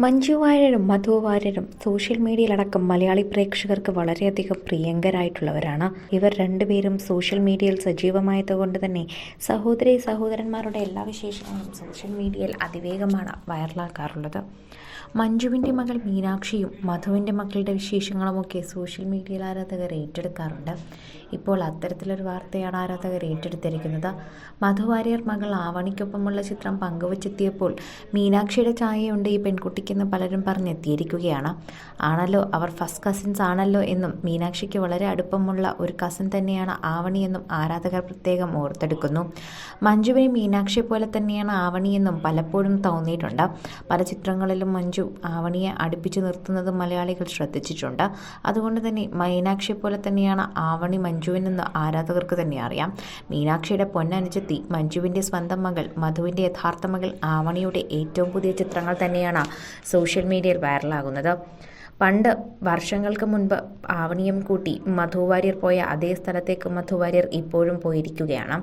മഞ്ജു വാര്യരും മധു വാര്യരും സോഷ്യൽ മീഡിയയിലടക്കം മലയാളി പ്രേക്ഷകർക്ക് വളരെയധികം പ്രിയങ്കരായിട്ടുള്ളവരാണ്. ഇവർ രണ്ടുപേരും സോഷ്യൽ മീഡിയയിൽ സജീവമായതുകൊണ്ട് തന്നെ സഹോദരി സഹോദരന്മാരുടെ എല്ലാ വിശേഷങ്ങളും സോഷ്യൽ മീഡിയയിൽ അതിവേഗമാണ് വൈറലാക്കാറുള്ളത്. മഞ്ജുവിന്റെ മകൾ മീനാക്ഷിയും മധുവിന്റെ മക്കളുടെ വിശേഷങ്ങളുമൊക്കെ സോഷ്യൽ മീഡിയയിൽ ആരാധകർ ഏറ്റെടുക്കാറുണ്ട്. ഇപ്പോൾ അത്തരത്തിലൊരു വാർത്തയാണ് ആരാധകർ ഏറ്റെടുത്തിരിക്കുന്നത്. മധു വാര്യർ മകൾ ആവണിക്കൊപ്പമുള്ള ചിത്രം പങ്കുവച്ചെത്തിയപ്പോൾ മീനാക്ഷിയുടെ ചായയുണ്ട് ഈ പെൺകുട്ടിക്കെന്ന് പലരും പറഞ്ഞെത്തിയിരിക്കുകയാണ്. ആണല്ലോ അവർ ഫസ്റ്റ് കസിൻസ് ആണല്ലോ എന്നും മീനാക്ഷിക്ക് വളരെ അടുപ്പമുള്ള ഒരു കസിൻ തന്നെയാണ് ആവണി എന്നും ആരാധകർ പ്രത്യേകം ഓർത്തെടുക്കുന്നു. മഞ്ജുവിനെ മീനാക്ഷിയെ പോലെ തന്നെയാണ് ആവണി എന്നും പലപ്പോഴും തോന്നിയിട്ടുണ്ട്. പല ചിത്രങ്ങളിലും മഞ്ജു ആവണിയെ അടുപ്പിച്ചു നിർത്തുന്നത് മലയാളികൾ ശ്രദ്ധിച്ചിട്ടുണ്ട്. അതുകൊണ്ട് തന്നെ മീനാക്ഷിയെ പോലെ തന്നെയാണ് ആവണി മഞ്ജുവിനെന്ന് ആരാധകർക്ക് തന്നെ അറിയാം. മീനാക്ഷിയുടെ പൊന്നനുജത്തി മഞ്ജുവിന്റെ സ്വന്തം മകൾ മധുവിന്റെ യഥാർത്ഥ മകൾ ആവണിയുടെ ഏറ്റവും പുതിയ ചിത്രങ്ങൾ തന്നെയാണ് സോഷ്യൽ മീഡിയയിൽ വൈറലാകുന്നത്. പണ്ട് വർഷങ്ങൾക്ക് മുൻപ് ആവണിയം കൂട്ടി മധു വാര്യർ പോയ അതേ സ്ഥലത്തേക്ക് മധു വാര്യർ ഇപ്പോഴും പോയിരിക്കുകയാണ്.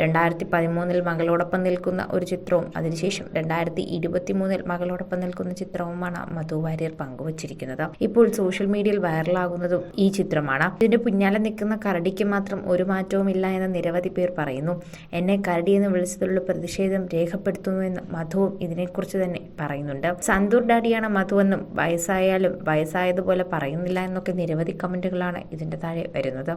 രണ്ടായിരത്തി പതിമൂന്നിൽ മകളോടൊപ്പം നിൽക്കുന്ന ഒരു ചിത്രവും അതിനുശേഷം രണ്ടായിരത്തി ഇരുപത്തി മൂന്നിൽ മകളോടൊപ്പം നിൽക്കുന്ന ചിത്രവുമാണ് മധു വാര്യർ പങ്കുവച്ചിരിക്കുന്നത്. ഇപ്പോൾ സോഷ്യൽ മീഡിയയിൽ വൈറലാകുന്നതും ഈ ചിത്രമാണ്. ഇതിന്റെ പിന്നാലെ നിൽക്കുന്ന കരടിക്ക് മാത്രം ഒരു മാറ്റവും ഇല്ല എന്ന് നിരവധി പേർ പറയുന്നു. എന്നെ കരടി എന്ന് വിളിച്ചതിലുള്ള പ്രതിഷേധം രേഖപ്പെടുത്തുന്നുവെന്ന് മധുവും ഇതിനെക്കുറിച്ച് തന്നെ പറയുന്നുണ്ട്. സന്തൂർ ഡാഡിയാണ് മധുവെന്നും വയസ്സായാലും വയസ്സായതുപോലെ പറയുന്നില്ല എന്നൊക്കെ നിരവധി കമന്റുകളാണ് ഇതിന്റെ താഴെ വരുന്നത്.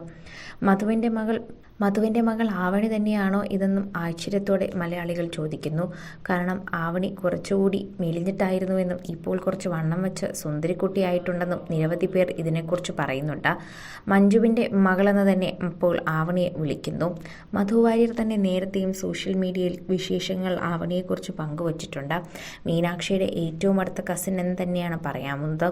മധുവിന്റെ മകൾ മധുവിന്റെ മകൾ ആവണി തന്നെയാണോ ഇതെന്നും ആശ്ചര്യത്തോടെ മലയാളികൾ ചോദിക്കുന്നു. കാരണം ആവണി കുറച്ചുകൂടി മെലിഞ്ഞിട്ടായിരുന്നുവെന്നും ഇപ്പോൾ കുറച്ച് വണ്ണം വെച്ച് സുന്ദരിക്കുട്ടിയായിട്ടുണ്ടെന്നും നിരവധി പേർ ഇതിനെക്കുറിച്ച് പറയുന്നുണ്ട്. മഞ്ജുവിന്റെ മകളെന്ന് തന്നെ ഇപ്പോൾ ആവണിയെ വിളിക്കുന്നു. മധു വാര്യർ തന്നെ നേരത്തെയും സോഷ്യൽ മീഡിയയിൽ വിശേഷങ്ങൾ ആവണിയെക്കുറിച്ച് പങ്കുവച്ചിട്ടുണ്ട്. മീനാക്ഷിയുടെ ഏറ്റവും അടുത്ത കസിൻ എന്ന് തന്നെയാണ് പറയാവുന്നത്.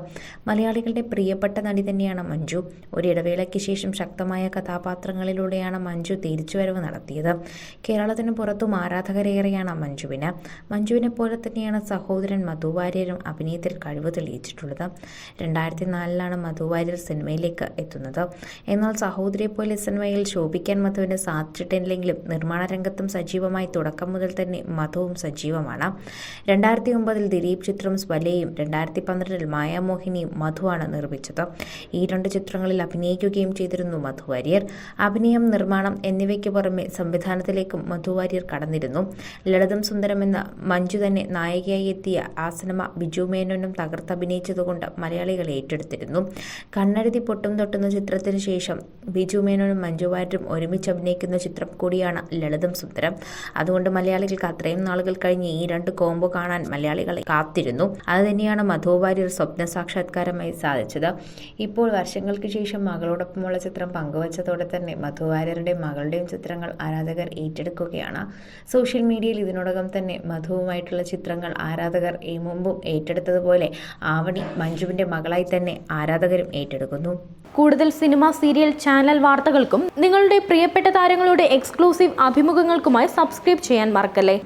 മലയാളികളുടെ പ്രിയപ്പെട്ട നടി തന്നെയാണ് മഞ്ജു. ഒരിടവേളയ്ക്ക് ശേഷം ശക്തമായ കഥാപാത്രങ്ങളിലൂടെയാണ് മഞ്ജു തിരിച്ചുവരവ് നടത്തിയത്. കേരളത്തിന് പുറത്തും ആരാധകരേറെയാണ് മഞ്ജുവിന്. മഞ്ജുവിനെ പോലെ തന്നെയാണ് സഹോദരൻ മധു വാര്യരും അഭിനയത്തിൽ കഴിവ് തെളിയിച്ചിട്ടുള്ളത്. രണ്ടായിരത്തി നാലിലാണ് മധു വാര്യർ സിനിമയിലേക്ക് എത്തുന്നത്. എന്നാൽ സഹോദരിയെ പോലെ സിനിമയിൽ ശോഭിക്കാൻ മധുവിന് സാധിച്ചിട്ടില്ലെങ്കിലും നിർമ്മാണ രംഗത്തും സജീവമായി തുടക്കം മുതൽ തന്നെ മധുവും സജീവമാണ്. രണ്ടായിരത്തി ഒമ്പതിൽ ദിലീപ് ചിത്രം സ്വലയും രണ്ടായിരത്തി പന്ത്രണ്ടിൽ മായാമോഹിനിയും മധുവാണ് നിർമ്മിച്ചത്. ഈ രണ്ട് ചിത്രങ്ങളിൽ അഭിനയിക്കുകയും ചെയ്തിരുന്നു മധു വാര്യർ. അഭിനയം നിർമ്മാണം എന്നിവയ്ക്ക് പുറമെ സംവിധാനത്തിലേക്കും മധു വാര്യർ കടന്നിരുന്നു. ലളിതം സുന്ദരം എന്ന മഞ്ജു തന്നെ നായികയായി എത്തിയ ആ സിനിമ ബിജു മേനോനും തകർത്തഭിനയിച്ചതുകൊണ്ട് മലയാളികൾ ഏറ്റെടുത്തിരുന്നു. കണ്ണെഴുതി പൊട്ടും തൊട്ടുന്ന ചിത്രത്തിന് ശേഷം ബിജു മേനോനും മഞ്ജു വാര്യരും ഒരുമിച്ച് അഭിനയിക്കുന്ന ചിത്രം കൂടിയാണ് ലളിതം സുന്ദരം. അതുകൊണ്ട് മലയാളികൾക്ക് അത്രയും നാളുകൾ കഴിഞ്ഞ് ഈ രണ്ട് കോംബോ കാണാൻ മലയാളികളെ കാത്തിരുന്നു. അത് തന്നെയാണ് മധു സ്വപ്ന സാക്ഷാത്കാരമായി സാധിച്ചത്. ഇപ്പോൾ വർഷങ്ങൾക്ക് ശേഷം മകളോടൊപ്പമുള്ള ചിത്രം പങ്കുവച്ചതോടെ തന്നെ മധു വാര്യരുടെയും മകളുടെയും ചിത്രങ്ങൾ ആരാധകർ ഏറ്റെടുക്കുകയാണ്. സോഷ്യൽ മീഡിയയിൽ ഇതിനോടകം തന്നെ മധുവുമായിട്ടുള്ള ചിത്രങ്ങൾ ആരാധകർ മുമ്പും ഏറ്റെടുത്തതുപോലെ ആവണി മഞ്ജുവിന്റെ മകളായി തന്നെ ആരാധകരും ഏറ്റെടുക്കുന്നു. കൂടുതൽ സിനിമ സീരിയൽ ചാനൽ വാർത്തകൾക്കും നിങ്ങളുടെ പ്രിയപ്പെട്ട താരങ്ങളുടെ എക്സ്ക്ലൂസീവ് അഭിമുഖങ്ങൾക്കുമായി സബ്സ്ക്രൈബ് ചെയ്യാൻ മറക്കല്ലേ?